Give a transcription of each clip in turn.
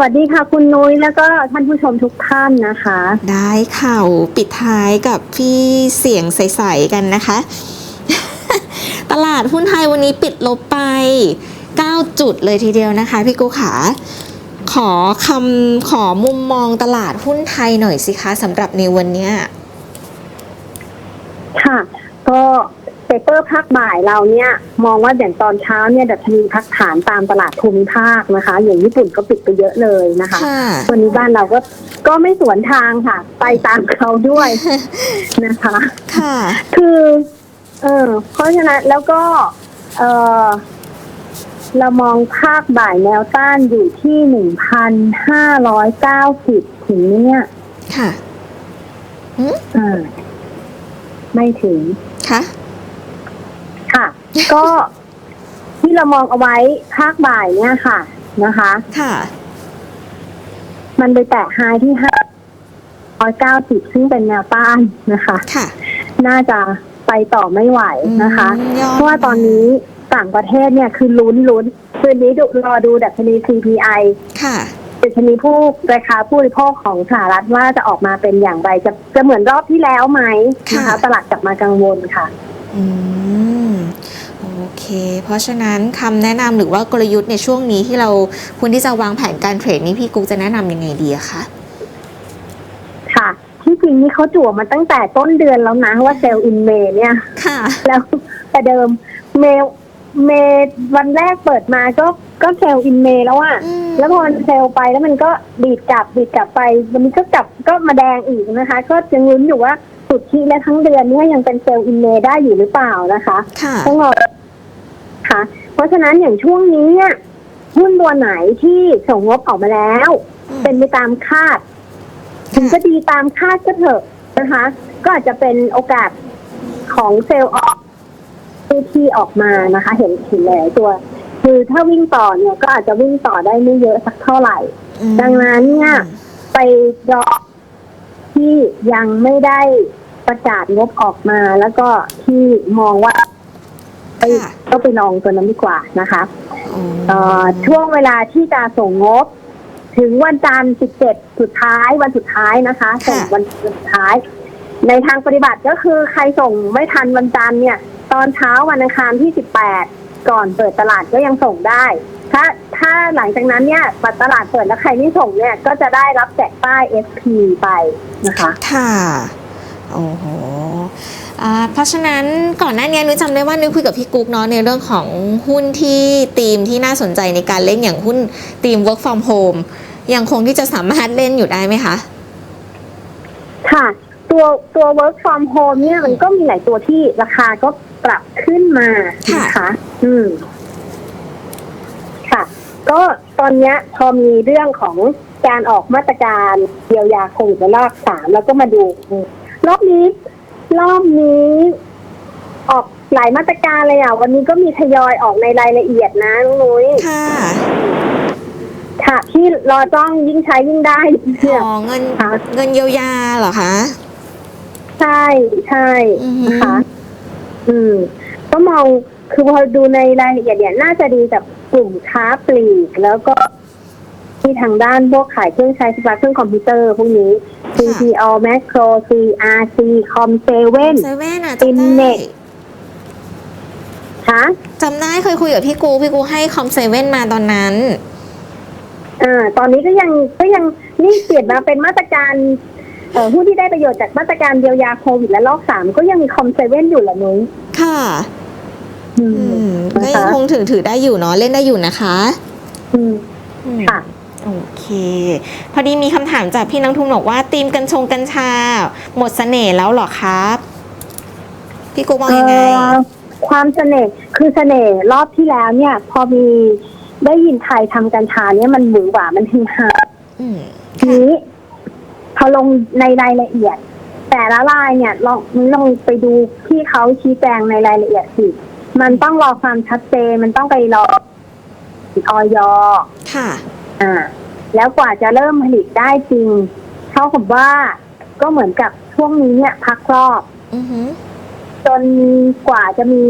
วัสดีค่ะคุณนุ้ยแล้วก็ท่านผู้ชมทุกท่านนะคะ ได้ข่าวปิดท้ายกับพี่เสียงใสๆกันนะคะ ตลาดหุ้นไทยวันนี้ปิดลบไป 9 จุดเลยทีเดียวนะคะ พี่กุขา ขอคำขอมุมมองตลาดหุ้นไทยหน่อยสิคะสำหรับในวันเนี้ยค่ะ ก็ เปเปอร์ภาคบ่ายเราเนี่ยมองว่าอย่างตอนเช้าเนี่ยดัชนีพักฐานตามตลาดภูมิภาคนะคะ อย่างญี่ปุ่นก็ปิดไปเยอะเลยนะคะค่ะวันนี้บ้านเราก็ก็ไม่สวนทางค่ะ ไปตามเขาด้วยนะคะ ค่ะ คือ เออเพราะฉะนั้นแล้วก็ เออเรามองภาคบ่ายแนวต้านอยู่ที่หนึ่งพันห้าร้อยเก้าสิบถึงเนี่ย ค่ะอ่าไม่ถึงค่ะค่ะ ก็ที่เรามองเอาไว้ภาคบ่ายเนี่ยค่ะนะคะ ค่ะ มันไปแตะไฮที่ห้าร้อยเก้าสิบซึ่งเป็นแนวต้านนะคะ ค่ะ น่าจะไปต่อไม่ไหวนะคะ อืมยอดเพราะว่าตอนนี้ต่างประเทศเนี่ยคือลุ้นลุ้นคืนนี้ดูรอดูดัชนี CPI ค่ะ ดัชนีผู้ราคาผู้บริโภคของสหรัฐว่าจะออกมาเป็นอย่างไร จะจะเหมือนรอบที่แล้วไหมนะคะค่ะ ตลาดกลับมากังวลค่ะ อืม โอเค เพราะฉะนั้นคำแนะนำหรือว่ากลยุทธ์ในช่วงนี้ที่เราควรที่จะวางแผนการเทรดนี้พี่กุ๊กจะแนะนำยังไงดีอะคะค่ะ ที่จริงนี่เขาจั่วมาตั้งแต่ต้นเดือนแล้วนะว่าเซลล์อินเมเนี่ย ค่ะ แล้วแต่เดิมเมลเมวันแรกเปิดมาก็ก็เซลล์อินเมแล้วอะอืมแล้วพอมันเซลล์ไปแล้วมันก็ดีดกลับดีดกลับไป วันนี้ก็กลับก็มาแดงอีกนะคะ ก็ยังลุ้นอยู่ว่า สุดที่และทั้งเดือนเนี้ยังเป็นเซลล์อินเมได้อยู่หรือเปล่านะคะค่ะ ต้องรอค่ะ เพราะฉะนั้นอย่างช่วงนี้เนี่ยหุ้นตัวไหนที่ส่งงบออกมาแล้วเป็นไปตามคาด ถึงจะดีตามคาดก็เถอะนะคะ ก็อาจจะเป็นโอกาสของเซลล์ออกที่ออกมานะคะ เห็นเห็นหลายตัว คือถ้าวิ่งต่อเนี่ยก็อาจจะวิ่งต่อได้ไม่เยอะสักเท่าไหร่อืมดังนั้นเนี่ย ไปรอที่ยังไม่ได้ ประกาศงบออกมา แล้วก็ที่มองว่าไปค่ะก็ไปลองตัวนั้นดีกว่านะคะอ๋อเอ่อช่วงเวลาที่จะส่งงบ ถึงวันจันทร์17 สุดท้ายวันสุดท้ายนะคะส่งวันสุดท้าย ในทางปฏิบัติก็คือใครส่งไม่ทันวันจันทร์เนี่ย ตอนเช้าวันอังคารที่ 18 ก่อนเปิดตลาดก็ยังส่งได้ ถ้าถ้าหลังจากนั้นเนี่ยปัดตลาดเปิดแล้วใครไม่ส่งเนี่ย ก็จะได้รับแจกป้าย SP ไปนะคะ ค่ะ โอ้โหอ่าเพราะฉะนั้นก่อนหน้านี้นุ้ยจำได้ว่านุ้ยคุยกับพี่กุ๊กเนาะในเรื่องของหุ้นที่ธีมที่น่าสนใจในการเล่นอย่างหุ้นธีม work from home ยังคงที่จะสามารถเล่นอยู่ได้ไหมคะ ค่ะ ตัวตัว work from home เนี่ยมันก็มีหลายตัวที่ราคาก็ปรับขึ้นมานะคะอืม ค่ะ ก็ตอนเนี้ยพอมีเรื่องของการออกมาตรการเยียวยาโควิดระลอกสามแล้วก็มาดู รอบนี้ รอบนี้ออกหลายมาตรการเลยอะ วันนี้ก็มีทยอยออกในรายละเอียดนะน้องนุ้ยค่ะ ค่ะที่รอจ้องยิ่งใช้ยิ่งได้เนี่ยอ๋อเงินค่ะเงินเยียวยาเหรอคะใช่ใช่อือฮึนะคะอืม ก็มองคือพอดูในรายละเอียดเนี่ยน่าจะดีกับกลุ่มค้าปลีก แล้วก็ ที่ทางด้านพวกขายเครื่องใช้ไฟฟ้าเครื่องคอมพิวเตอร์พวกนี้ CPO Macro CRC Com 7 เซเว่นอะตินจำเน็ได้ตคะจำได้เคยคุยกับพี่กูพี่กูให้คอมเซเว่นมาตอนนั้น อ่าตอนนี้ก็ยังก็ยังนี่เปลี่ยนมาเป็นมาตรการเอ่อผู้ที่ได้ประโยชน์จากมาตรการเยียวยาโควิดและรอบสามก็ยังมีคอมเซเว่นอยู่เหรอนุ้ยค่ะ อือืมมนะก็ยังคะคงถือถือได้อยู่เนาะเล่นได้อยู่นะคะอืม อืม ค่ะ โอเค พอดีมีคำถามจากพี่นังทุนบอกว่าตีมกัญชงกัญชา หมดเสน่ห์แล้วเหรอครับ พี่กูมองยังไง เอ่อความเสน่ห์คือเสน่ห์รอบที่แล้วเนี่ย พอมีได้ยินใครทำกัญชาเนี่ยมันหวือหวามันฮือฮาอืมทีนี้พอลงในรายละเอียด แต่ละรายเนี่ยลองลองไปดูที่เขาชี้แจงในรายละเอียดสิมันต้องรอความชัดเจนมันต้องไปรอออย ค่ะ อ่า แล้วกว่าจะเริ่มผลิตได้จริงเท่ากับว่าก็เหมือนกับช่วงนี้เนี่ย พักรอบอือหือจนกว่าจะมี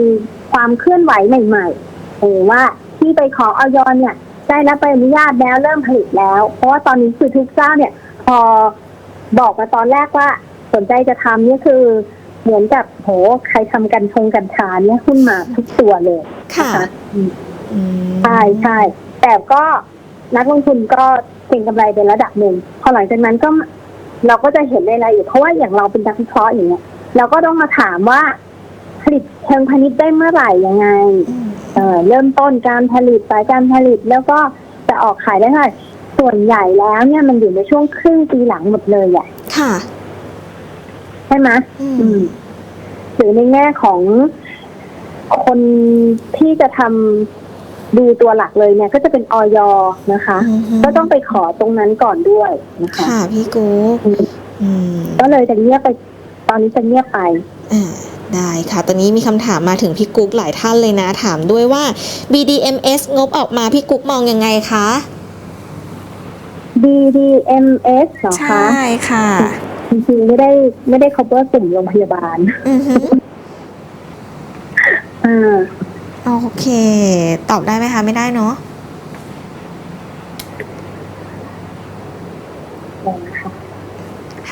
ความเคลื่อนไหวใหม่ๆหรือว่าที่ไปขอออยเนี่ย ได้รับใบอนุญาตแล้วเริ่มผลิตแล้ว เพราะว่าตอนนี้คือทุกเจ้าเนี่ย พอบอกมาตอนแรกว่าสนใจจะทำเนี่ยคือเหมือนกับโหใครทำกันชงกันชาเนี่ยหุ้นมาทุกตัวเลยค่ะนะคะอืมอืมใช่ใช่แต่ก็ นักลงทุนก็เก็งกำไรเป็นระดับหนึ่งพอหลังจากนั้นก็เราก็จะเห็นในรายละเอียดเพราะว่าอย่างเราเป็นนักวิเคราะห์อย่างเงี้ยเราก็ต้องมาถามว่าผลิตเชิงพาณิชย์ได้เมื่อไหร่ยังไงอืมเอ่อเริ่มต้นการผลิตสายการผลิตแล้วก็จะออกขายได้เท่าไหร่ส่วนใหญ่แล้วเนี่ยมันอยู่ในช่วงครึ่งปีหลังหมดเลยอะค่ะ ใช่ไหมอือืมมหรือในแง่ของคนที่จะทำ ดูตัวหลักเลยเนี่ยก็จะเป็นออยนะคะอือฮึก็ต้องไปขอตรงนั้นก่อนด้วยนะคะ ค่ะพี่กุ๊กอืมอืมก็เลยจะเงียบไป ตอนนี้จะเงียบไปอ่าได้ค่ะ ตอนนี้มีคำถามมาถึงพี่กุ๊กหลายท่านเลยนะ ถามด้วยว่า BDMs งบออกมาพี่กุ๊กมองยังไงคะ BDMS เหรอใชคะ่ค่ะจริงๆไม่ได้ไม่ได้ cover กลุ่มโรงพยาบาลอือฮึอ่า โอเค ตอบได้ไหมคะ ไม่ได้เนาะ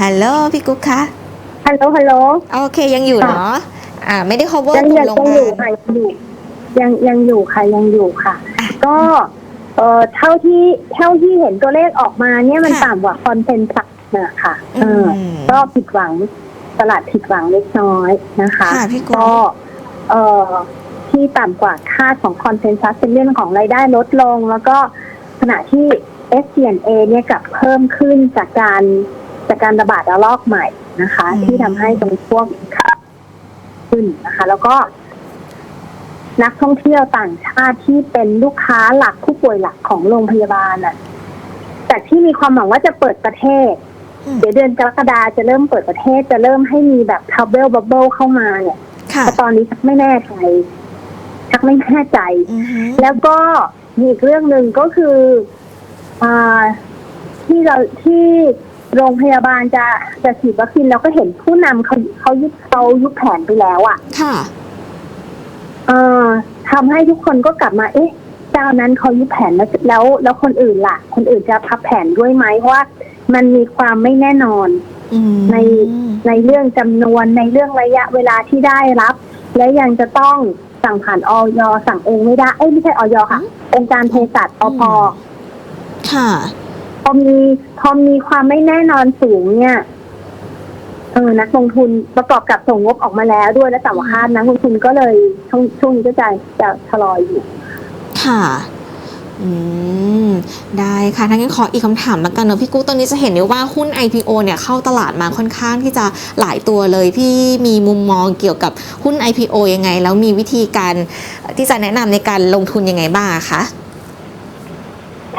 ฮัลโหลพี่กุ๊กคะฮัลโหลฮัลโหลโอเคยังอยู่เนาะอ่า ไม่ได้ cover ยังกลุ่ยัมงโรงพยังยาอยู่บาลค่ะยังอยู่ยังยังอยู่ค่ะยังอยู่ค่ะอะ ก็เอ่อเท่าที่เท่าที่เห็นตัวเลขออกมาเนี่ยมันค่ะต่ำกว่าคอนเซนซัสนะคะเอออมก็ผิดหวังตลาดผิดหวังเล็กน้อยนะคะค่ะพี่กุ๊ก็กเอ่อ ที่ต่ำกว่าคาดของคอนเซนซัสเป็นเรื่องของรายได้ลดลง แล้วก็ขณะที่ s c n a เนี่ยกลับเพิ่มขึ้นจากการจากการระบาดระลอกใหม่นะคะอืมที่ทำให้ตรงพวกค่าขึ้นนะคะ แล้วก็ นักท่องเที่ยวต่างชาติที่เป็นลูกค้าหลักผู้ป่วยหลักของโรงพยาบาลน่ะจากที่มีความหวังว่าจะเปิดประเทศอืมเดี๋ยวเดือนกรกฎาจะเริ่มเปิดประเทศจะเริ่มให้มีแบบทับเบิลบับเบิลเข้ามาเนี่ยค่ะแต่ตอนนี้ชักไม่แน่ใจ ชักไม่แน่ใจอือฮึแล้วก็มีอีกเรื่องหนึ่งก็คืออ่าที่เราที่โรงพยาบาลจะจะฉีดวัคซีนเราก็เห็นผู้นำเขาเขายุบเขายุบแผนไปแล้วอะ่ะ ค่ะเอ่อทำให้ทุกคนก็กลับมา เอ๊ะเจ้านั้นเขายุบแผนแล้วแล้ว แล้วคนอื่นล่ะ คนอื่นจะพับแผนด้วยไหมเพราะว่ามันมีความไม่แน่นอนอืมในในเรื่องจำนวนในเรื่องระยะเวลาที่ได้รับ และยังจะต้อง สั่งผ่านออยสั่งเองไม่ได้ เอ้ยไม่ใช่ออยค่ะ องค์การเภสัชอพค่ะ พอมีพอมีความไม่แน่นอนสูงเนี่ยเออนักลงทุนประกอบกับส่งงบออกมาแล้วด้วยและต่ำกว่าคาดนักลงทุนก็เลยช่วงช่วงนี้ก็จะจะชะลออยู่ค่ะ อืม ได้ค่ะทั้างนั้นขออีกคำถามแล้วกันเนอะพี่กุ๊กตอนนี้จะเห็นได้ว่าหุ้น IPO เนี่ยเข้าตลาดมาค่อนข้างที่จะหลายตัวเลย พี่มีมุมมองเกี่ยวกับหุ้น IPO ยังไง แล้วมีวิธีการที่จะแนะนำในการลงทุนยังไงบ้างอะคะ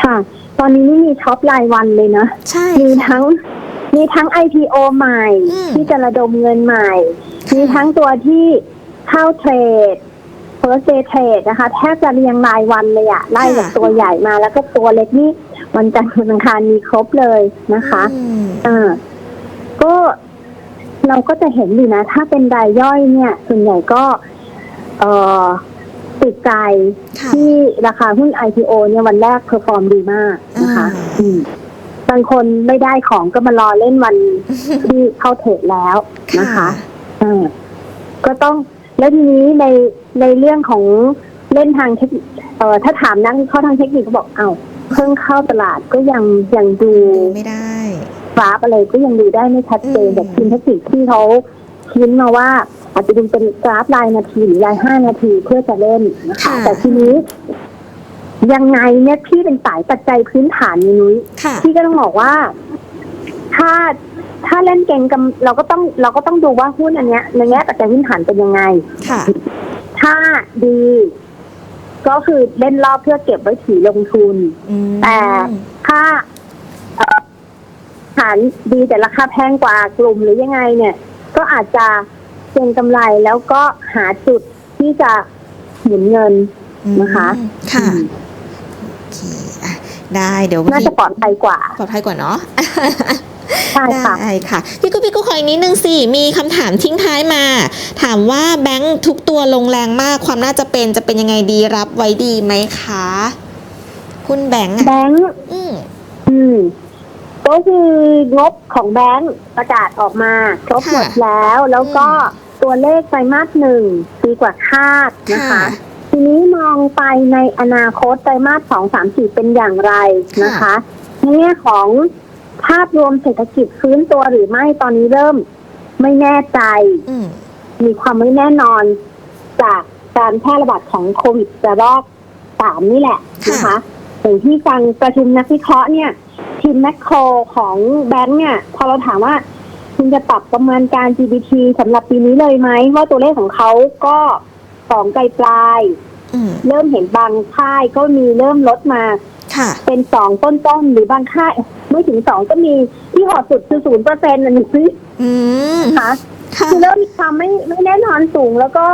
ค่ะ ตอนนี้นี่มีช็อปรายวันเลยนะ ใช่ มีค่ะทั้งมีทั้ง IPO ใหม่ อืมที่จะระดมเงินใหม่ค่ะมีทั้งตัวที่เข้าเทรด first day trade นะคะ แทบจะเรียงรายวันเลยอะไล่จากตัวใหญ่มาแล้วก็ตัวเล็กนี่วันจันทร์วันอังคารมีครบเลยนะคะอืมอ่าก็เราก็จะเห็นอยู่นะ ถ้าเป็นรายย่อยเนี่ย ส่วนใหญ่ก็ เอ่อติดใจค่ะที่ราคาหุ้น IPO เนี่ยวันแรกเพอร์ฟอร์มดีมากนะคะอ่าอืมบางคนไม่ได้ของก็มารอเล่นวันที่เข้าเทรดแล้วนะคะอ่าก็ต้อง แล้วทีนี้ในในเรื่องของเล่นทางเทคนิคเอ่อถ้าถามนักวิเคราะห์ทางเทคนิคก็บอกเอา้าเพิ่งเข้าตลาดก็ยังยังดูดูไม่ได้ กราฟอะไรก็ยังดูได้ไม่ชัดเจนอืม แบบทีมเทคนิคที่เขาชี้มาว่า อาจจะดูเป็นกราฟรายนาทีหรือรายห้านาทีเพื่อจะเล่นนะคะค่ะแต่ทีนี้ ยังไงเนี่ยพี่เป็นสายปัจจัยพื้นฐานนี่นุ้ย ค่ะ พี่ก็ต้องบอกว่า ถ้า ถ้าเล่นเก่งกับเราก็ต้องเราก็ต้องดูว่าหุ้นอันเนี้ยในแง่ปัจจัยพื้นฐานเป็นยังไง ค่ะ ถ้าดี ก็คือเล่นรอบเพื่อเก็บไว้ถือลงทุน อืมแต่ถ้าเอ่อฐานดีแต่ราคาแพงกว่ากลุ่มหรือยังไงเนี่ย ก็อาจจะเก็งกำไรแล้วก็หาจุดที่จะหมุนเงิน นะคะอืมค่ะอืมโอเคอะได้เดี๋ยววันน่านี้จะปลอดภัยกว่า ปลอดภัยกว่าเนาะ ใช่ค่ะได้ค่ะพี่กุ๊กพี่กุ๊กขออีกนิดนึงสิ มีคำถามทิ้งท้ายมา ถามว่าแบงค์ทุกตัวลงแรงมากความน่าจะเป็นจะเป็นยังไงดีรับไว้ดีไหมคะหุ้นแบงก์แบอะงก์อืมอืม ก็คืองบของแบงก์ประกาศออกมาครบค่ะหมดแล้ว แล้วก็ตัวเลขไตรมาสหนึ่งดีกว่าคาดนะคะค่ะทีนี้มองไปในอนาคตไตรมาสสองสามสี่เป็นอย่างไรนะคะในแง่ของ ภาพรวมเศรษฐกิจฟื้นตัวหรือไม่ตอนนี้เริ่มไม่แน่ใจ อืมมีความไม่แน่นอนจากการแพร่ระบาดของโควิดระลอกสามนี่แหละนะคะอย่างที่ฟังประชุมนักวิเคราะห์เนี่ย ทีมแมคโครของแบงก์เนี่ย พอเราถามว่าคุณจะปรับประมาณการ GDP สำหรับปีนี้เลยไหม ว่าตัวเลขของเขาก็สองไกลปลายๆอืม เริ่มเห็นบางค่ายก็มีเริ่มลดมา ค่ะ เป็นสองต้นๆหรือบางค่ายไม่ถึงสองก็มีที่หอดสุดคือศูนย์เปอร์เซ็นต์นะนี่อืมคะค่ะคือเริ่มมีความไม่ไม่แน่นอนสูงแล้วก็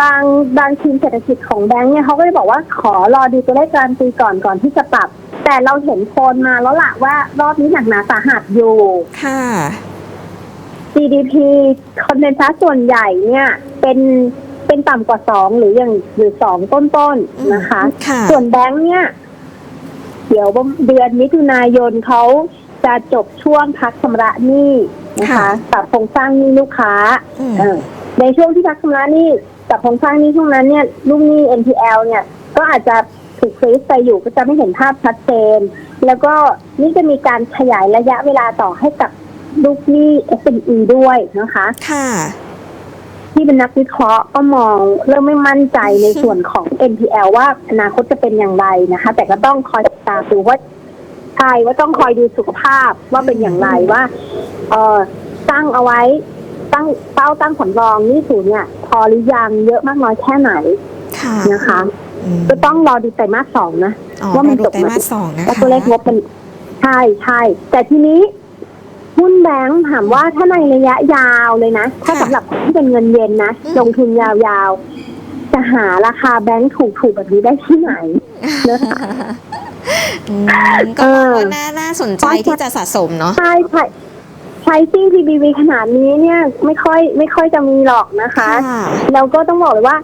บางบางทีมเศรษฐกิจของแบงก์เนี่ยเขาก็จะบอกว่าขอรอดูตัวเลขการปีก่อนก่อนที่จะปรับ แต่เราเห็นโทนมาแล้วล่ะว่ารอบนี้หนักหนาสาหัสอยู่ค่ะ GDP คอนเดนซัสส่วนใหญ่เนี่ยเป็นเป็นต่ำกว่าสองหรืออย่างหรือสองต้นๆนะคะค่ะส่วนแบงค์เนี่ย เดี๋ยวเดือนมิถุนายนเขาจะจบช่วงพักชำระหนี้นะคะค่ะปรับโครงสร้างหนี้ลูกค้าอืมเออในช่วงที่พักชำระหนี้ปรับโครงสร้างหนี้ช่วงนั้นเนี่ยลูกหนี้ NPL เนี่ยก็อาจจะถูกฟรีซไปอยู่ก็จะไม่เห็นภาพชัดเจน แล้วก็นี่จะมีการขยายระยะเวลาต่อให้กับลูกหนี้ SME ด้วยนะคะ ค่ะที่เป็นนักวิเคราะห์ก็มองเริ่มไม่มั่นใจในส่วนของ NPL ว่าอนาคตจะเป็นอย่างไรนะคะ แต่ก็ต้องคอย ติดตามดูว่าใช่ว่าต้องคอยดูสุขภาพว่าเป็นอย่างไรว่า เออตั้งเอาไว้ ตั้งเป้าตั้งผลรองหนี่ศูนย์เนี่ยพอหรือยังเยอะมากน้อยแค่ไหนค่ะนะคะอืมก็ต้องรอดูไตรมาสสองนะอ๋อว่ามันดูจบไตรไหมมาสสองนะคะว่าตัวเลขงบเป็นใช่ใช่แต่ทีนี้หุ้นแบงค์ถามว่าถ้าในระยะยาวเลยนะ ถ้าสำหรับคนที่เป็นเงินเย็นนะลงทุนยาวๆ จะหาราคาแบงค์ถูกๆแบบนี้ได้ที่ไหนนะคะ อืมก็มองว่าน่าน่าสนใจที่จะสะสมเนาะ ใช่ใช่ใช้ซิ่ง PBV ขนาดนี้เนี่ยไม่ค่อยไม่ค่อยจะมีหรอกนะคะค่ะ แล้วก็ต้องบอกเลยว่า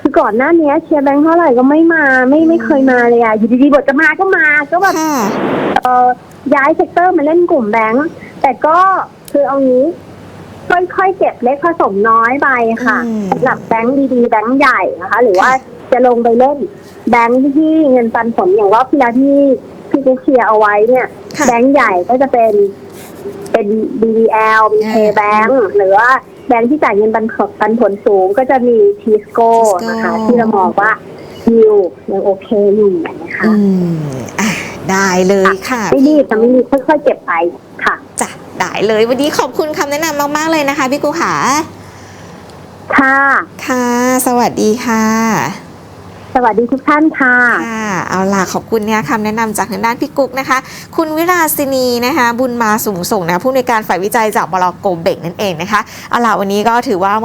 คือก่อนหน้านี้เชียร์แบงค์เท่าไหร่ก็ไม่มาไม่ไม่เคยมาเลยอะอยู่ดีๆบทจะมาก็มาก็แบบ ค่ะ เอ่อย้ายเซกเตอร์มาเล่นกลุ่มแบงค์แต่ก็คือเอางี้ ค่อยๆเก็บเล็กผสมน้อยไปค่ะอืมสำหรับแบงค์ดีๆ แบงค์ใหญ่นะคะ หรือว่า จะลงไปเล่น แบงค์ที่เงินปันผลอย่างรอบที่แล้วที่พี่กุ๊กเชียร์เอาไว้เนี่ย ค่ะ แบงค์ใหญ่ก็จะเป็นเป็น BBL มีอ่า K Bank หรือว่าแบงค์ที่จ่ายเงินปันผลปันผลสูงก็จะมี Tisco Tisco นะคะที่เรามองว่ายิวยังโอเคอยู่นะคะอืมอะได้เลยค่ะไม่รีบแต่ไม่รีบค่อยๆเก็บไปค่ะ จ้ะได้เลยวันนี้ขอบคุณคำแนะนำมาก ๆ เลยนะคะ พี่กูขาค่ะ ค่ะ สวัสดีค่ะส วัสดีทุกท่านค่ะค่ะเอาล่ะขอบคุณเนี่ยคำแนะนำจากทางด้านพี่กุ๊กนะคะ คุณวิราศินีนะคะบุญมาสูงส่งนะผู้ในการฝ่ายวิจัยจากบลโกเบกนั่นเองนะคะเอาล่ะวันนี้ก็ถือว่า